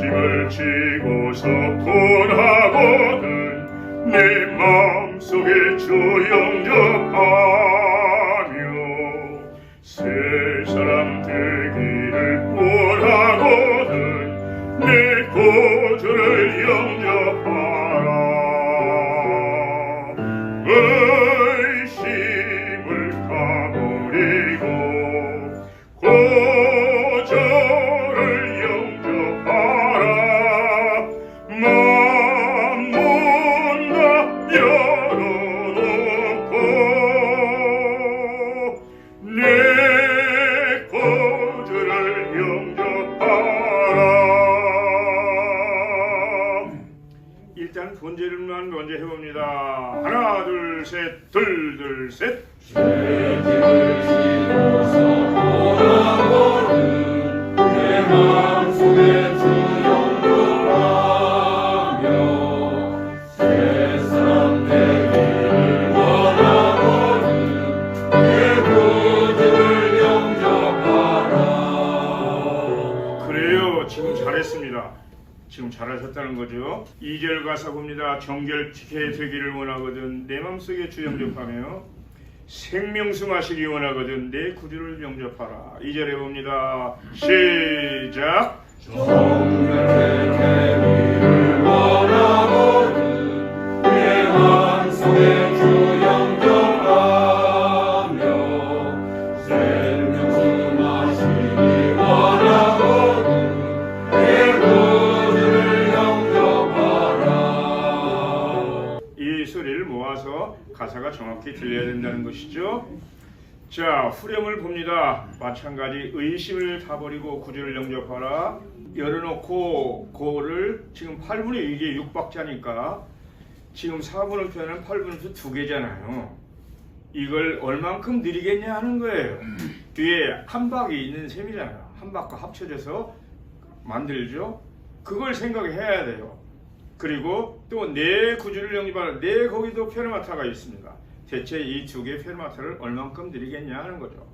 짐을 지고서 권하거든 내 마음속에 주 영접하 본질만 먼저 해봅니다. 하나 둘 셋 둘 둘 셋 잘하셨다는 거죠. 2절 가사 봅니다. 정결케 되기를 원하거든 내 마음속에 주 영접하며 생명수 마시기 원하거든 내 구주를 영접하라. 2절에 봅니다. 시작. 정 정확히 들려야 된다는 것이죠. 자, 후렴을 봅니다. 마찬가지 의심을 다 버리고 구주를 영접하라. 열어놓고 고를 지금 8분의 이게 6박자니까 지금 4분의 표현은 8분의 두 개잖아요. 이걸 얼만큼 느리겠냐 하는 거예요. 뒤에 한 박이 있는 셈이잖아요. 한 박과 합쳐져서 만들죠. 그걸 생각해야 돼요. 그리고 또 내 구주를 영입하는 내 거기도 페르마타가 있습니다. 대체 이 두 개의 페르마타를 얼만큼 드리겠냐 하는 거죠.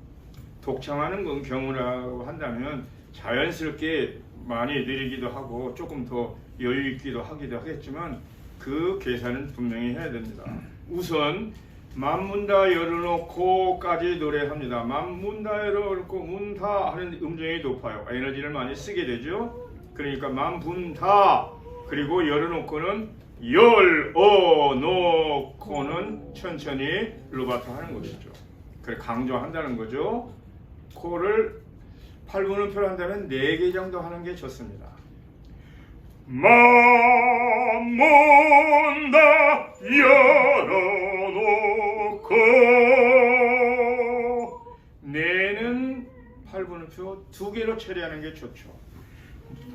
독창하는 건 경우라고 한다면 자연스럽게 많이 느리기도 하고 조금 더 여유 있기도 하기도 하겠지만 그 계산은 분명히 해야 됩니다. 우선 만문다 열어놓고까지 노래합니다. 만문다 열어놓고 문다 하는 음정이 높아요. 에너지를 많이 쓰게 되죠. 그러니까 만분다 그리고 열어놓고는 열어놓고는 천천히 루바토 하는 것이죠. 그래 강조한다는 거죠. 코를 8분음표로 한다면 4개 정도 하는 게 좋습니다. 만문다 열어놓고 내는 8분음표 두 개로 처리하는 게 좋죠.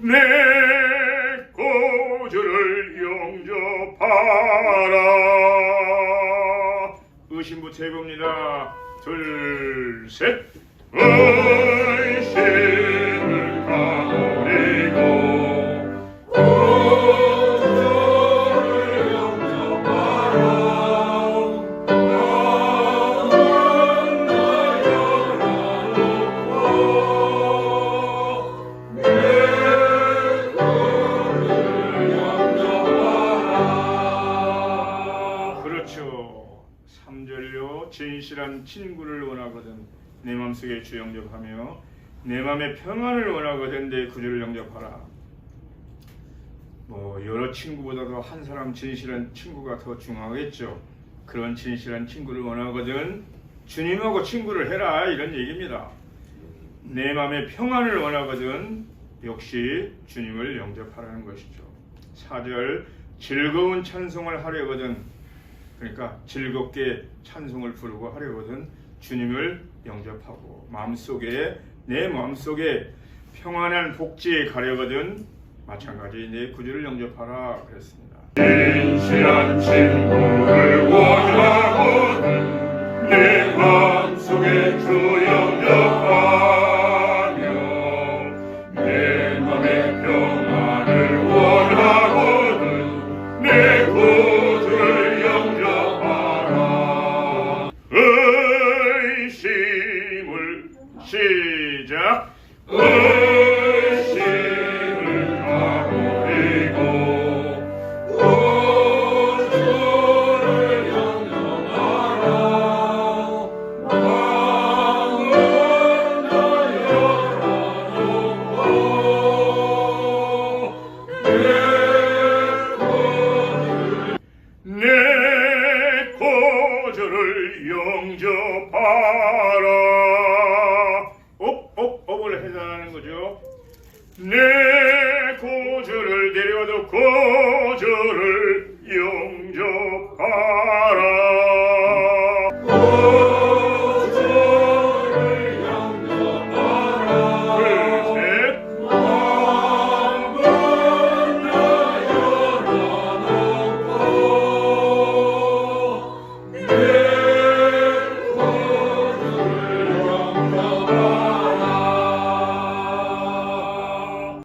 내 구주를 영접하라 의심부터 해봅니다. 둘 셋. 의심 친구를 원하거든 내 맘속에 주 영접하며 내 맘의 평안을 원하거든 내 구주를 영접하라 뭐 여러 친구보다도 한 사람 진실한 친구가 더 중요하겠죠. 그런 진실한 친구를 원하거든 주님하고 친구를 해라 이런 얘기입니다. 내 마음의 평안을 원하거든 역시 주님을 영접하라는 것이죠. 4절 즐거운 찬송을 하려거든 그러니까 즐겁게 찬송을 부르고 하려거든 주님을 영접하고 마음속에 내 마음속에 평안한 복지에 가려거든 마찬가지 내 구주를 영접하라 그랬습니다. 진실한 친구를 원하거든 내 마음속에 주 영접하라 Cheers. Joe. No!